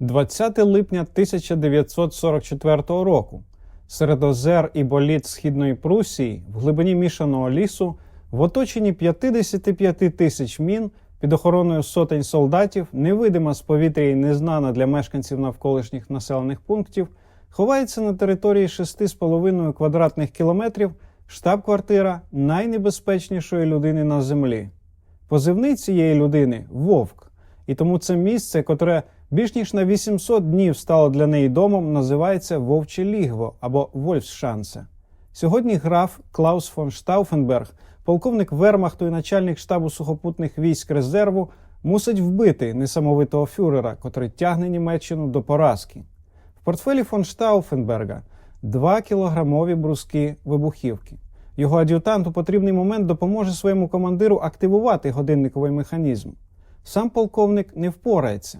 20 липня 1944 року серед озер і боліт Східної Прусії в глибині мішаного лісу в оточенні 55 тисяч мін під охороною сотень солдатів, невидима з повітря і незнана для мешканців навколишніх населених пунктів, ховається на території 6,5 квадратних кілометрів штаб-квартира найнебезпечнішої людини на землі. Позивний цієї людини вовк. І тому це місце, котре більш ніж на 800 днів стало для неї домом, називається Вовче Лігво або Вольфшанце. Сьогодні граф Клаус фон Штауфенберг, полковник Вермахту і начальник штабу сухопутних військ резерву, мусить вбити несамовитого фюрера, котрий тягне Німеччину до поразки. В портфелі фон Штауфенберга 2 кілограмові бруски вибухівки. Його ад'ютант у потрібний момент допоможе своєму командиру активувати годинниковий механізм. Сам полковник не впорається.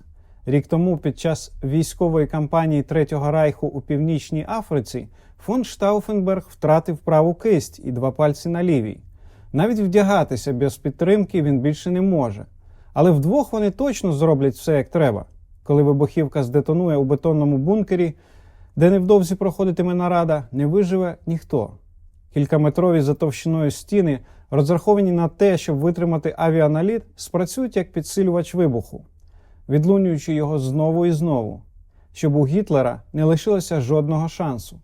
Рік тому, під час військової кампанії Третього Райху у Північній Африці, фон Штауфенберг втратив праву кисть і два пальці на лівій. Навіть вдягатися без підтримки він більше не може. Але вдвох вони точно зроблять все як треба. Коли вибухівка здетонує у бетонному бункері, де невдовзі проходитиме нарада, не виживе ніхто. Кількаметрові за товщиною стіни, розраховані на те, щоб витримати авіаналіт, спрацюють як підсилювач вибуху, відлунюючи його знову і знову, щоб у Гітлера не лишилося жодного шансу.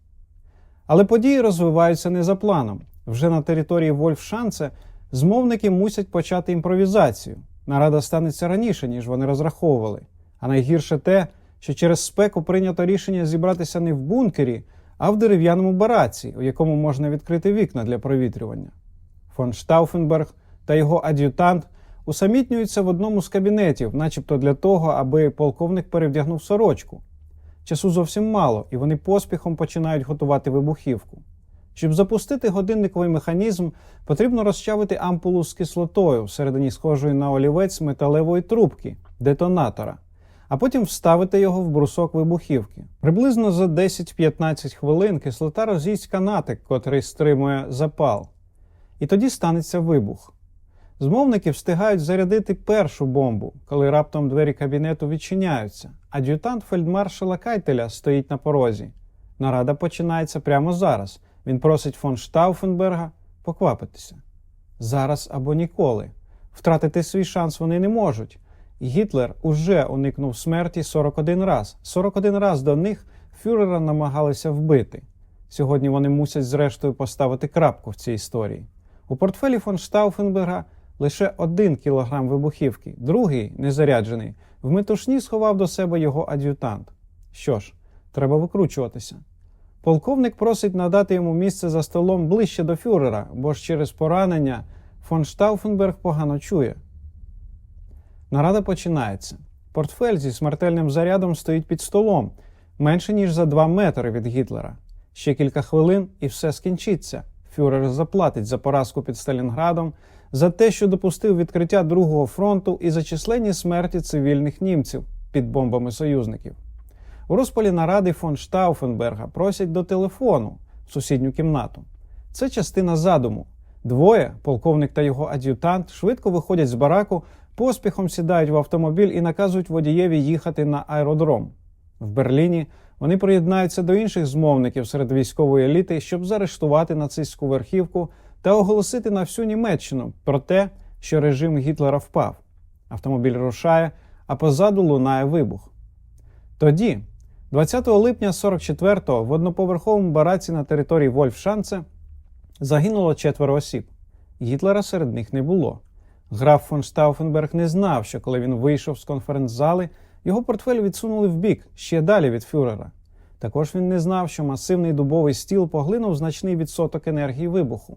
Але події розвиваються не за планом. Вже на території Вольфшанце змовники мусять почати імпровізацію. Нарада станеться раніше, ніж вони розраховували. А найгірше те, що через спеку прийнято рішення зібратися не в бункері, а в дерев'яному бараці, у якому можна відкрити вікна для провітрювання. Фон Штауфенберг та його ад'ютант усамітнюються в одному з кабінетів, начебто для того, аби полковник перевдягнув сорочку. Часу зовсім мало, і вони поспіхом починають готувати вибухівку. Щоб запустити годинниковий механізм, потрібно розчавити ампулу з кислотою всередині схожої на олівець металевої трубки детонатора, а потім вставити його в брусок вибухівки. Приблизно за 10-15 хвилин кислота роз'їсть канатик, котрий стримує запал. І тоді станеться вибух. Змовники встигають зарядити першу бомбу, коли раптом двері кабінету відчиняються. Ад'ютант фельдмаршала Кайтеля стоїть на порозі. Нарада починається прямо зараз. Він просить фон Штауфенберга поквапитися. Зараз або ніколи. Втратити свій шанс вони не можуть. Гітлер уже уникнув смерті 41 раз. 41 раз до них фюрера намагалися вбити. Сьогодні вони мусять зрештою поставити крапку в цій історії. У портфелі фон Штауфенберга лише один кілограм вибухівки, другий, незаряджений, в метушні сховав до себе його ад'ютант. Що ж, треба викручуватися. Полковник просить надати йому місце за столом ближче до фюрера, бо ж через поранення фон Штауфенберг погано чує. Нарада починається. Портфель зі смертельним зарядом стоїть під столом, менше ніж за 2 метри від Гітлера. Ще кілька хвилин і все скінчиться. Фюрер заплатить за поразку під Сталінградом, за те, що допустив відкриття Другого фронту і за численні смерті цивільних німців під бомбами союзників. У розпалі наради фон Штауфенберга просять до телефону в сусідню кімнату. Це частина задуму. Двоє, полковник та його ад'ютант, швидко виходять з бараку, поспіхом сідають в автомобіль і наказують водієві їхати на аеродром. В Берліні вони приєднаються до інших змовників серед військової еліти, щоб заарештувати нацистську верхівку та оголосити на всю Німеччину про те, що режим Гітлера впав. Автомобіль рушає, а позаду лунає вибух. Тоді, 20 липня 44-го, в одноповерховому бараці на території Вольфшанце загинуло четверо осіб. Гітлера серед них не було. Граф фон Штауфенберг не знав, що коли він вийшов з конференц-зали, його портфель відсунули вбік ще далі від фюрера. Також він не знав, що масивний дубовий стіл поглинув значний відсоток енергії вибуху.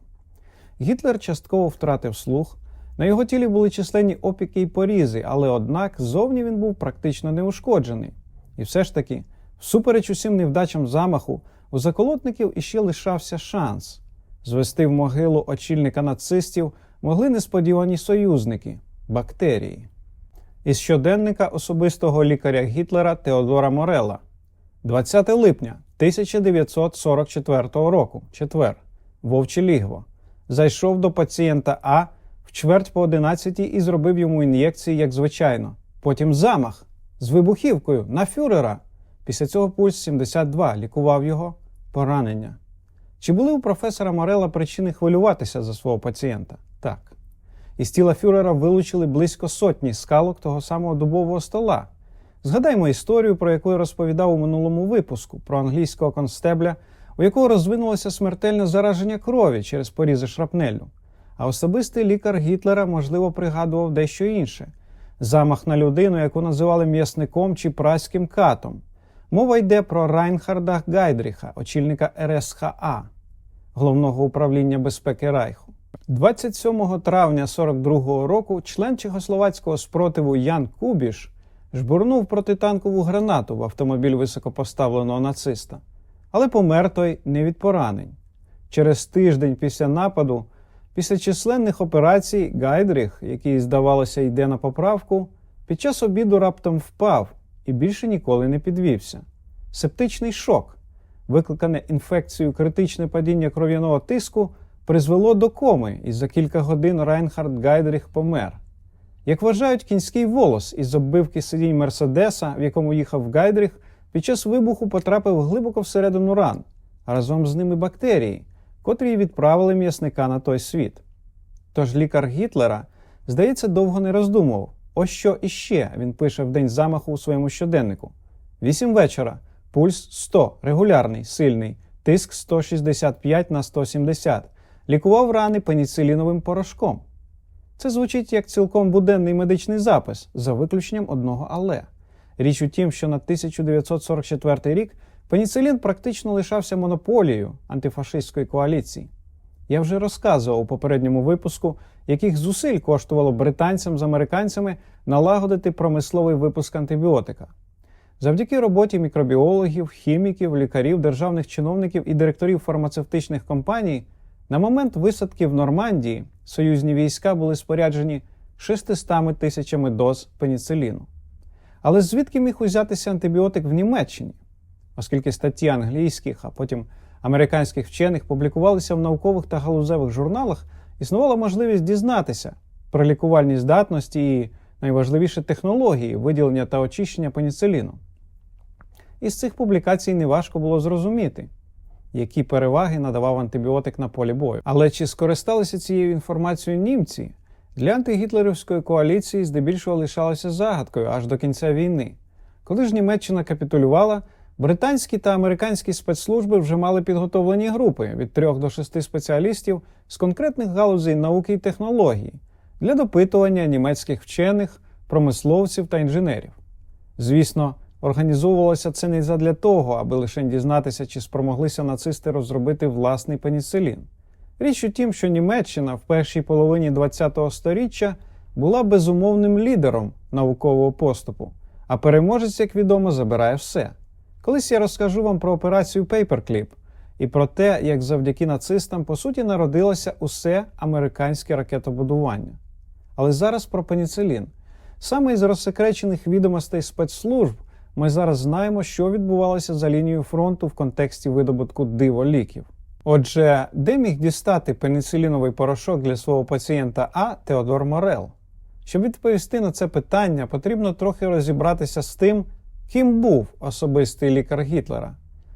Гітлер частково втратив слух. На його тілі були численні опіки й порізи, але однак зовні він був практично неушкоджений. І все ж таки, всупереч усім невдачам замаху, у заколотників іще лишався шанс звести в могилу очільника нацистів могли несподівані союзники бактерії. Із щоденника особистого лікаря Гітлера Теодора Морела, 20 липня 1944 року, четвер, Вовче Лігво, зайшов до пацієнта А в чверть по 11 і зробив йому ін'єкції, як звичайно. Потім замах. з вибухівкою на фюрера. Після цього пульс 72 лікував його поранення. Чи були у професора Морела причини хвилюватися за свого пацієнта? Так. Із тіла фюрера вилучили близько сотні скалок того самого дубового стола. Згадаймо історію, про яку я розповідав у минулому випуску, про англійського констебля, у якого розвинулося смертельне зараження крові через порізи шрапнелю. А особистий лікар Гітлера, можливо, пригадував дещо інше замах на людину, яку називали м'ясником чи праським катом. Мова йде про Райнхарда Гайдріха, очільника РСХА, головного управління безпеки Райху. 27 травня 42-го року член чехословацького спротиву Ян Кубіш жбурнув протитанкову гранату в автомобіль високопоставленого нациста, але помер той не від поранень. Через тиждень після нападу, після численних операцій, Гайдріх, який, здавалося, йде на поправку, під час обіду раптом впав і більше ніколи не підвівся. Септичний шок, викликане інфекцією критичне падіння кров'яного тиску, призвело до коми, і за кілька годин Райнхард Гайдріх помер. Як вважають, кінський волос із оббивки сидінь Мерседеса, в якому їхав Гайдріх, під час вибуху потрапив глибоко всередину ран, а разом з ними бактерії, котрі відправили м'ясника на той світ. Тож лікар Гітлера, здається, довго не роздумував. Ось що іще він пише в день замаху у своєму щоденнику: Вісім вечора, пульс 100, регулярний, сильний, тиск 165 на 170, лікував рани пеніциліновим порошком. Це звучить як цілком буденний медичний запис, за виключенням одного але. Річ у тім, що на 1944 рік пеніцилін практично лишався монополією антифашистської коаліції. Я вже розказував у попередньому випуску, яких зусиль коштувало британцям з американцями налагодити промисловий випуск антибіотика. Завдяки роботі мікробіологів, хіміків, лікарів, державних чиновників і директорів фармацевтичних компаній на момент висадки в Нормандії союзні війська були споряджені 600 тисячами доз пеніциліну. Але звідки міг узятися антибіотик в Німеччині? Оскільки статті англійських, а потім американських вчених публікувалися в наукових та галузевих журналах, існувала можливість дізнатися про лікувальні здатності і найважливіше технології виділення та очищення пеніциліну. Із цих публікацій неважко було зрозуміти, які переваги надавав антибіотик на полі бою. Але чи скористалися цією інформацією німці? Для антигітлерівської коаліції здебільшого лишалося загадкою аж до кінця війни. Коли ж Німеччина капітулювала, британські та американські спецслужби вже мали підготовлені групи від трьох до шести спеціалістів з конкретних галузей науки і технології для допитування німецьких вчених, промисловців та інженерів. Звісно, організовувалося це не задля того, аби лише дізнатися, чи спромоглися нацисти розробити власний пеніцилін. Річ у тім, що Німеччина в першій половині ХХ століття була безумовним лідером наукового поступу, а переможець, як відомо, забирає все. Колись я розкажу вам про операцію Paperclip і про те, як завдяки нацистам по суті народилося усе американське ракетобудування. Але зараз про пеніцилін. Саме із розсекречених відомостей спецслужб ми зараз знаємо, що відбувалося за лінією фронту в контексті видобутку диволіків. Отже, де міг дістати пеніциліновий порошок для свого пацієнта А Теодор Морел? Щоб відповісти на це питання, потрібно трохи розібратися з тим, ким був особистий лікар Гітлера.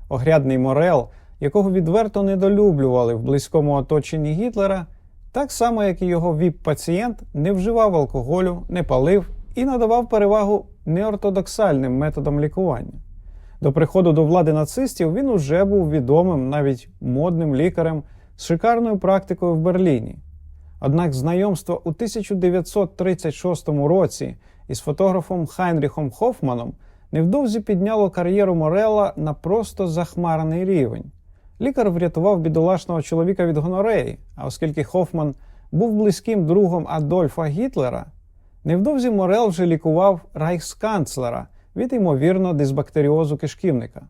Огрядний Морел, якого відверто недолюблювали в близькому оточенні Гітлера, так само, як і його ВІП-пацієнт, не вживав алкоголю, не палив і надавав перевагу неортодоксальним методам лікування. До приходу до влади нацистів він уже був відомим, навіть модним лікарем з шикарною практикою в Берліні. Однак знайомство у 1936 році із фотографом Хайнріхом Хофманом невдовзі підняло кар'єру Морела на просто захмарений рівень. Лікар врятував бідолашного чоловіка від гонореї, а оскільки Хофман був близьким другом Адольфа Гітлера, невдовзі Морел вже лікував райхсканцлера від ймовірно дисбактеріозу кишківника.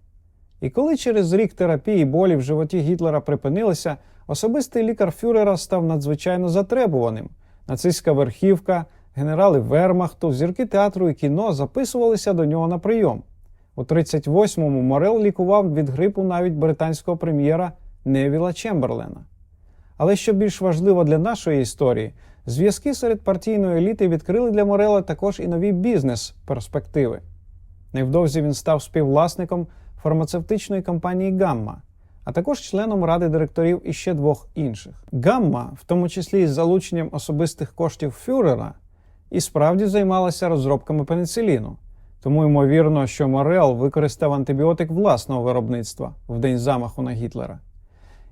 І коли через рік терапії болі в животі Гітлера припинилися, особистий лікар Фюрера став надзвичайно затребуваним. Нацистська верхівка, генерали Вермахту, зірки театру і кіно записувалися до нього на прийом. У 38-му Морел лікував від грипу навіть британського прем'єра Невіла Чемберлена. Але що більш важливо для нашої історії, зв'язки серед партійної еліти відкрили для Морела також і нові бізнес-перспективи. Невдовзі він став співвласником фармацевтичної компанії Гамма, а також членом ради директорів іще двох інших. Гамма, в тому числі із залученням особистих коштів Фюрера, і справді займалася розробками пенициліну. Тому ймовірно, що Морел використав антибіотик власного виробництва в день замаху на Гітлера.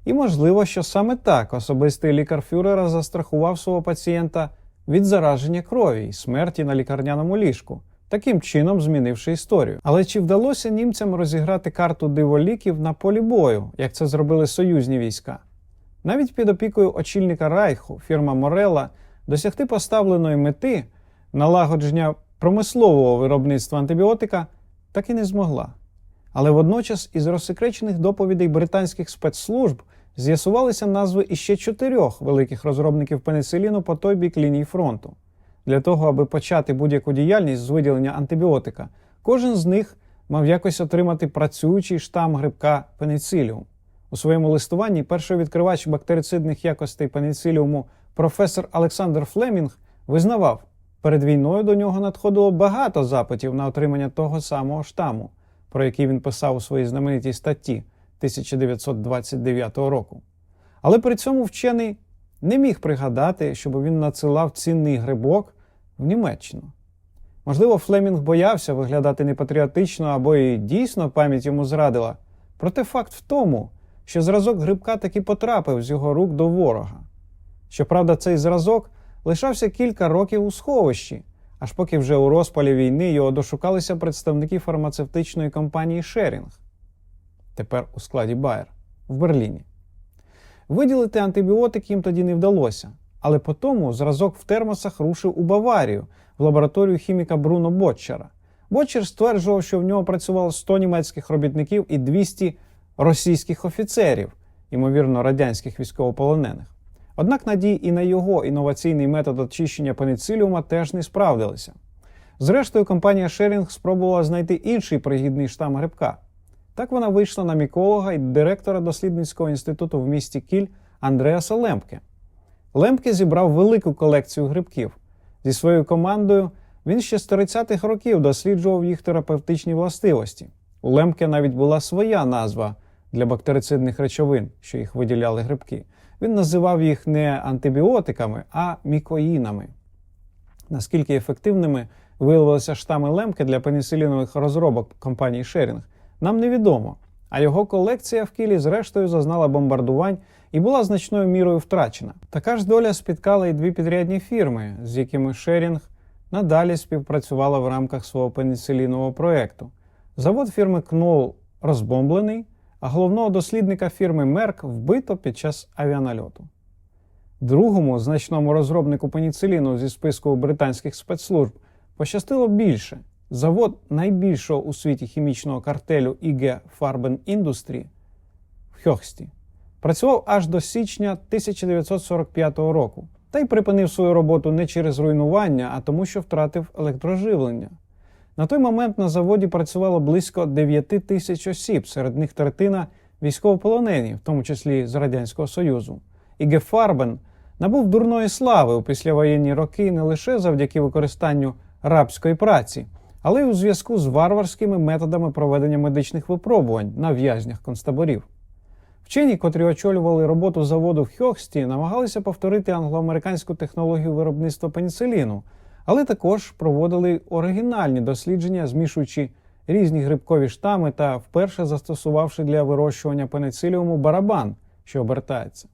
І можливо, що саме так особистий лікар Фюрера застрахував свого пацієнта від зараження крові і смерті на лікарняному ліжку, таким чином змінивши історію. Але чи вдалося німцям розіграти карту диволіків на полі бою, як це зробили союзні війська? Навіть під опікою очільника Райху фірма Морела досягти поставленої мети налагодження промислового виробництва антибіотика так і не змогла. Але водночас із розсекречених доповідей британських спецслужб з'ясувалися назви іще чотирьох великих розробників пенициліну по той бік лінії фронту. Для того, аби почати будь-яку діяльність з виділення антибіотика, кожен з них мав якось отримати працюючий штам грибка пенициліум. У своєму листуванні перший відкривач бактерицидних якостей пенициліуму професор Олександр Флемінг визнавав, перед війною до нього надходило багато запитів на отримання того самого штаму, про який він писав у своїй знаменитій статті 1929 року. Але при цьому вчений не міг пригадати, щоб він надсилав цінний грибок в Німеччину. Можливо, Флемінг боявся виглядати непатріотично або і дійсно пам'ять йому зрадила. Проте факт в тому, що зразок грибка таки потрапив з його рук до ворога. Щоправда, цей зразок лишався кілька років у сховищі, аж поки вже у розпалі війни його дошукалися представники фармацевтичної компанії Шерінг, тепер у складі Байер, в Берліні. Виділити антибіотик їм тоді не вдалося, але по тому зразок в термосах рушив у Баварію в лабораторію хіміка Бруно Ботчера. Ботчер стверджував, що в нього працювало 100 німецьких робітників і 200 російських офіцерів, ймовірно, радянських військовополонених. Однак надії і на його інноваційний метод очищення пенициліума теж не справдилися. Зрештою, компанія Шерінг спробувала знайти інший пригідний штам грибка. Так вона вийшла на міколога і директора дослідницького інституту в місті Кіль Андреаса Лемпке. Лемпке зібрав велику колекцію грибків. Зі своєю командою він ще з 30-х років досліджував їх терапевтичні властивості. У Лемпке навіть була своя назва для бактерицидних речовин, що їх виділяли грибки. Він називав їх не антибіотиками, а мікоїнами. Наскільки ефективними виявилися штами Лемке для пеніцилінових розробок компанії Шерінг, нам невідомо. А його колекція в Кілі, зрештою, зазнала бомбардувань і була значною мірою втрачена. Така ж доля спіткала і дві підрядні фірми, з якими Шерінг надалі співпрацювала в рамках свого пеніцилінового проєкту. Завод фірми Кнол розбомблений, а головного дослідника фірми Мерк вбито під час авіанальоту. Другому значному розробнику пеніциліну зі списку британських спецслужб пощастило більше. Завод найбільшого у світі хімічного картелю IG Farben Industry в Хьохсті працював аж до січня 1945 року та й припинив свою роботу не через руйнування, а тому, що втратив електроживлення. На той момент на заводі працювало близько 9 тисяч осіб, серед них третина військовополонені, в тому числі з Радянського Союзу. І Гефарбен набув дурної слави у післявоєнні роки не лише завдяки використанню рабської праці, але й у зв'язку з варварськими методами проведення медичних випробувань на в'язнях концтаборів. Вчені, котрі очолювали роботу заводу в Хьохсті, намагалися повторити англоамериканську технологію виробництва пеніциліну, але також проводили оригінальні дослідження, змішуючи різні грибкові штами та вперше застосувавши для вирощування пенициліуму барабан, що обертається.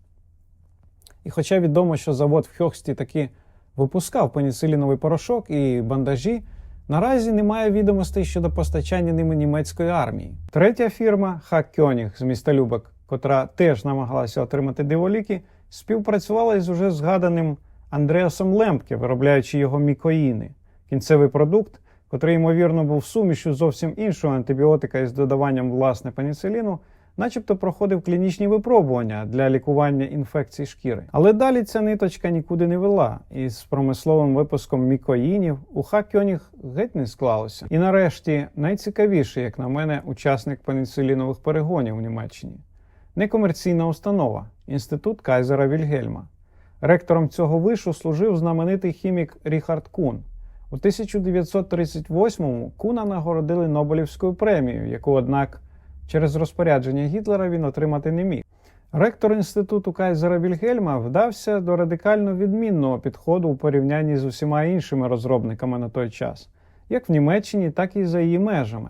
І хоча відомо, що завод в Хьохсті таки випускав пеніциліновий порошок і бандажі, наразі немає відомостей щодо постачання ними німецької армії. Третя фірма Хаккьоніг з міста Любек, котра теж намагалася отримати диволіки, співпрацювала із уже згаданим Андреасом Лемпке, виробляючи його мікоїни, кінцевий продукт, котрий, ймовірно, був сумішю зовсім іншого антибіотика із додаванням власне пеніциліну, начебто проходив клінічні випробування для лікування інфекцій шкіри. Але далі ця ниточка нікуди не вела, і з промисловим випуском мікоїнів у Хакьоніг геть не склалося. І нарешті найцікавіший, як на мене, учасник пеніцилінових перегонів у Німеччині некомерційна установа Інститут Кайзера Вільгельма. Ректором цього вишу служив знаменитий хімік Ріхард Кун. У 1938-му Куна нагородили Нобелівською премією, яку, однак, через розпорядження Гітлера він отримати не міг. Ректор інституту Кайзера Вільгельма вдався до радикально відмінного підходу у порівнянні з усіма іншими розробниками на той час, як в Німеччині, так і за її межами.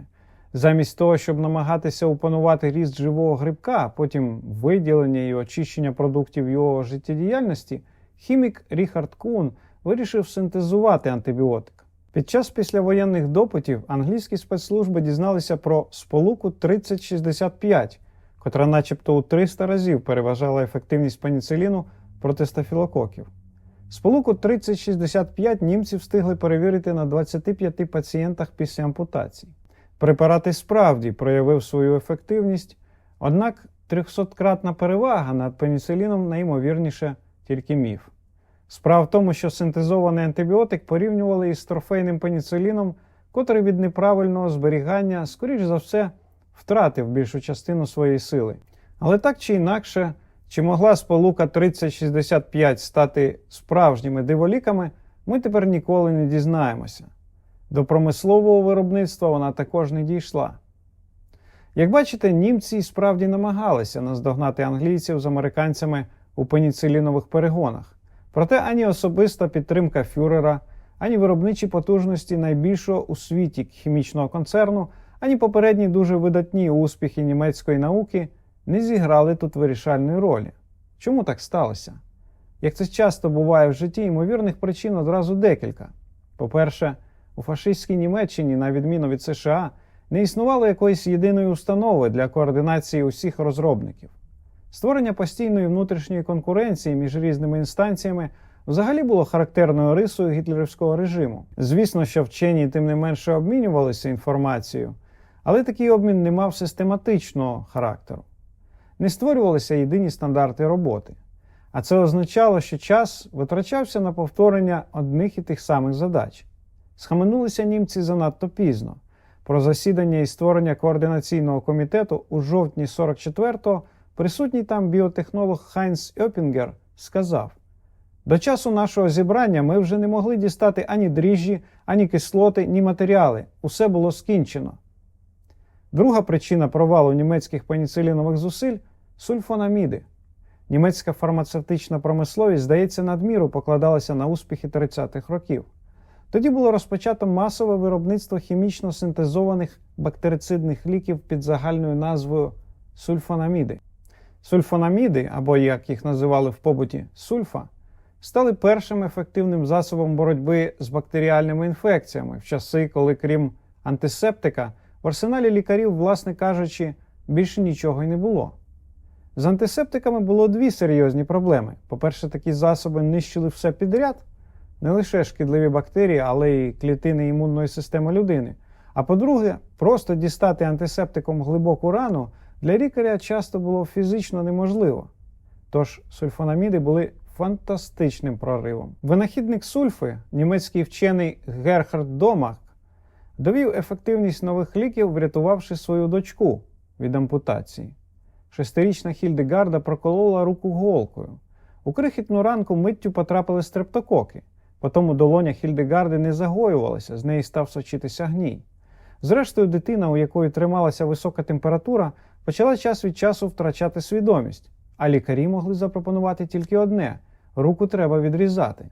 Замість того, щоб намагатися опанувати ріст живого грибка, а потім виділення і очищення продуктів його життєдіяльності, хімік Ріхард Кун вирішив синтезувати антибіотик. Під час післявоєнних допитів англійські спецслужби дізналися про сполуку 3065, котра начебто у 300 разів переважала ефективність пеніциліну проти стафілококів. Сполуку 3065 німці встигли перевірити на 25 пацієнтах після ампутації. Препарат і справді проявив свою ефективність, однак 300-кратна перевага над пеніциліном найімовірніше тільки міф. Справа в тому, що синтезований антибіотик порівнювали із трофейним пеніциліном, котрий від неправильного зберігання, скоріш за все, втратив більшу частину своєї сили. Але так чи інакше, чи могла сполука 3065 стати справжніми диволіками, ми тепер ніколи не дізнаємося. До промислового виробництва вона також не дійшла. Як бачите, німці справді намагалися наздогнати англійців з американцями у пеніцилінових перегонах. Проте ані особиста підтримка фюрера, ані виробничі потужності найбільшого у світі хімічного концерну, ані попередні дуже видатні успіхи німецької науки не зіграли тут вирішальної ролі. Чому так сталося? Як це часто буває в житті, ймовірних причин одразу декілька. По-перше, у фашистській Німеччині, на відміну від США, не існувало якоїсь єдиної установи для координації усіх розробників. Створення постійної внутрішньої конкуренції між різними інстанціями взагалі було характерною рисою гітлерівського режиму. Звісно, що вчені тим не менше обмінювалися інформацією, але такий обмін не мав систематичного характеру. Не створювалися єдині стандарти роботи. А це означало, що час витрачався на повторення одних і тих самих задач. Схаменулися німці занадто пізно. Про засідання і створення координаційного комітету у жовтні 44-го присутній там біотехнолог Хайнц Опінгер сказав: до часу нашого зібрання ми вже не могли дістати ані дріжджі, ані кислоти, ні матеріали. Усе було скінчено. Друга причина провалу німецьких пеніцилінових зусиль сульфонаміди. Німецька фармацевтична промисловість, здається, надміру покладалася на успіхи 30-х років. Тоді було розпочато масове виробництво хімічно синтезованих бактерицидних ліків під загальною назвою сульфонаміди. Сульфонаміди, або як їх називали в побуті сульфа, стали першим ефективним засобом боротьби з бактеріальними інфекціями в часи, коли, крім антисептика, в арсеналі лікарів, власне кажучи, більше нічого й не було. З антисептиками було дві серйозні проблеми. По-перше, такі засоби нищили все підряд, не лише шкідливі бактерії, але й клітини імунної системи людини. А по-друге, просто дістати антисептиком глибоку рану для лікаря часто було фізично неможливо. Тож сульфонаміди були фантастичним проривом. Винахідник сульфи, німецький вчений Герхард Домах, довів ефективність нових ліків, врятувавши свою дочку від ампутації. Шестирічна Хільдегарда проколола руку голкою. У крихітну ранку миттю потрапили стрептококи. Потім у долонях Хільдегарди не загоювалася, з неї став сочитися гній. Зрештою, дитина, у якої трималася висока температура, почала час від часу втрачати свідомість, а лікарі могли запропонувати тільки одне руку треба відрізати.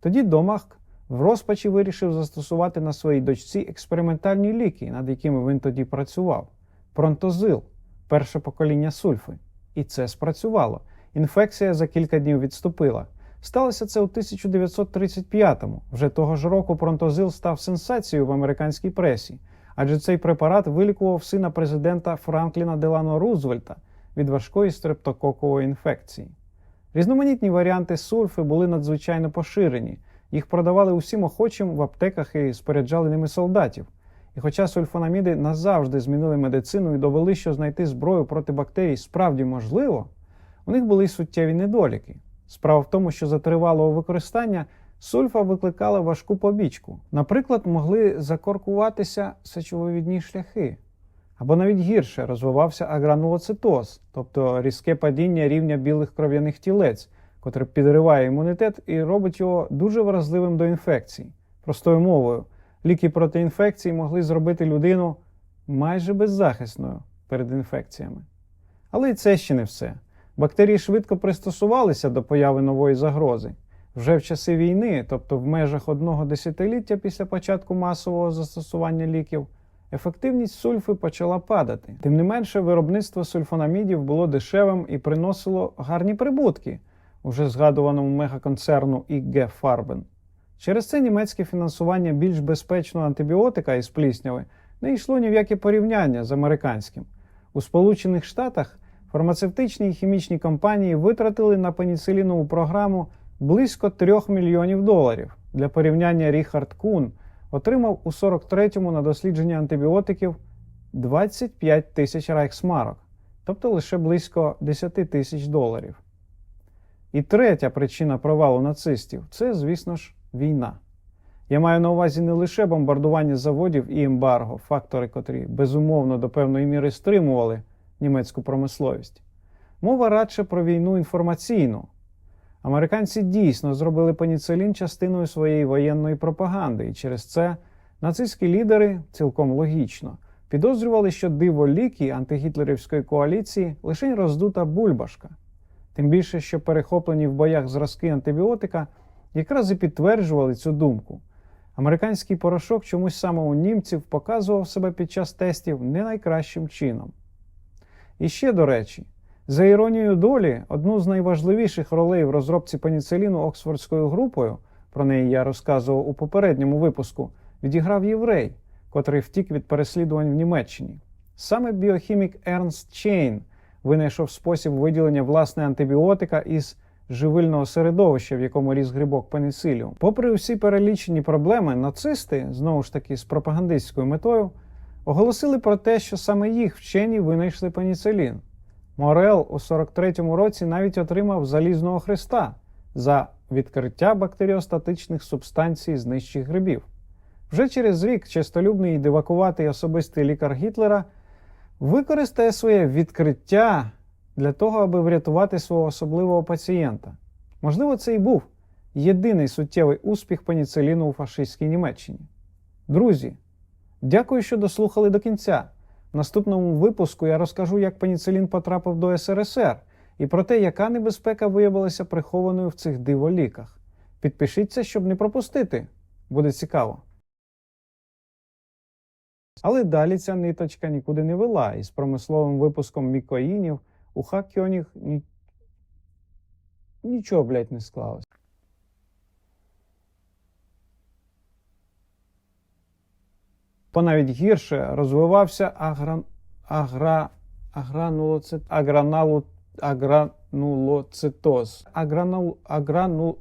Тоді Домах в розпачі вирішив застосувати на своїй дочці експериментальні ліки, над якими він тоді працював пронтозил, перше покоління сульфи. І це спрацювало. Інфекція за кілька днів відступила. Сталося це у 1935-му. Вже того ж року пронтозил став сенсацією в американській пресі, адже цей препарат вилікував сина президента Франкліна Делано Рузвельта від важкої стрептококової інфекції. Різноманітні варіанти сульфи були надзвичайно поширені. Їх продавали усім охочим в аптеках і споряджали ними солдатів. І хоча сульфонаміди назавжди змінили медицину і довели, що знайти зброю проти бактерій справді можливо, у них були суттєві недоліки. Справа в тому, що за тривалого використання сульфа викликала важку побічку. Наприклад, могли закоркуватися сечовивідні шляхи, або навіть гірше розвивався агранулоцитоз, тобто різке падіння рівня білих кров'яних тілець, котре підриває імунітет і робить його дуже вразливим до інфекцій. Простою мовою, ліки проти інфекцій могли зробити людину майже беззахисною перед інфекціями. Але й це ще не все. Бактерії швидко пристосувалися до появи нової загрози. Вже в часи війни, тобто в межах одного десятиліття після початку масового застосування ліків, ефективність сульфи почала падати. Тим не менше, виробництво сульфонамідів було дешевим і приносило гарні прибутки уже згадуваному мегаконцерну IG Farben. Через це німецьке фінансування більш безпечного антибіотика із плісняви не йшло ні в яке порівняння з американським. У Сполучених Штатах фармацевтичні і хімічні компанії витратили на пеніцилінову програму близько 3 мільйонів доларів. Для порівняння Ріхард Кун отримав у 43-му на дослідження антибіотиків 25 тисяч райхсмарок, тобто лише близько 10 тисяч доларів. І третя причина провалу нацистів це, звісно ж, війна. Я маю на увазі не лише бомбардування заводів і ембарго, фактори, котрі безумовно до певної міри стримували німецьку промисловість. Мова радше про війну інформаційну. Американці дійсно зробили пеніцилін частиною своєї воєнної пропаганди, і через це нацистські лідери цілком логічно підозрювали, що диво ліки антигітлерівської коаліції лише роздута бульбашка. Тим більше, що перехоплені в боях зразки антибіотика якраз і підтверджували цю думку. Американський порошок чомусь саме у німців показував себе під час тестів не найкращим чином. І ще до речі, за іронією долі, одну з найважливіших ролей в розробці пеніциліну Оксфордською групою, про неї я розказував у попередньому випуску, відіграв єврей, котрий втік від переслідувань в Німеччині. Саме біохімік Ернст Чейн винайшов спосіб виділення власне антибіотика із живильного середовища, в якому ріс грибок пеніциліум. Попри всі перелічені проблеми, нацисти, знову ж таки з пропагандистською метою, оголосили про те, що саме їх вчені винайшли пеніцилін. Морел у 43-му році навіть отримав залізного хреста за відкриття бактеріостатичних субстанцій з нижчих грибів. Вже через рік честолюбний і дивакуватий особистий лікар Гітлера використає своє відкриття для того, аби врятувати свого особливого пацієнта. Можливо, це і був єдиний суттєвий успіх пеніциліну у фашистській Німеччині. Друзі, дякую, що дослухали до кінця. В наступному випуску я розкажу, як пеніцилін потрапив до СРСР і про те, яка небезпека виявилася прихованою в цих диволіках. Підпишіться, щоб не пропустити. Буде цікаво. Але далі ця ниточка нікуди не вела, і з промисловим випуском мікоїнів у Хакьоніг ні... нічого, блядь, не склалось. Понавіть гірше розвивався агра... агра... агранулоцит... аграналу... агранулоцитоз. Агранул... аграну...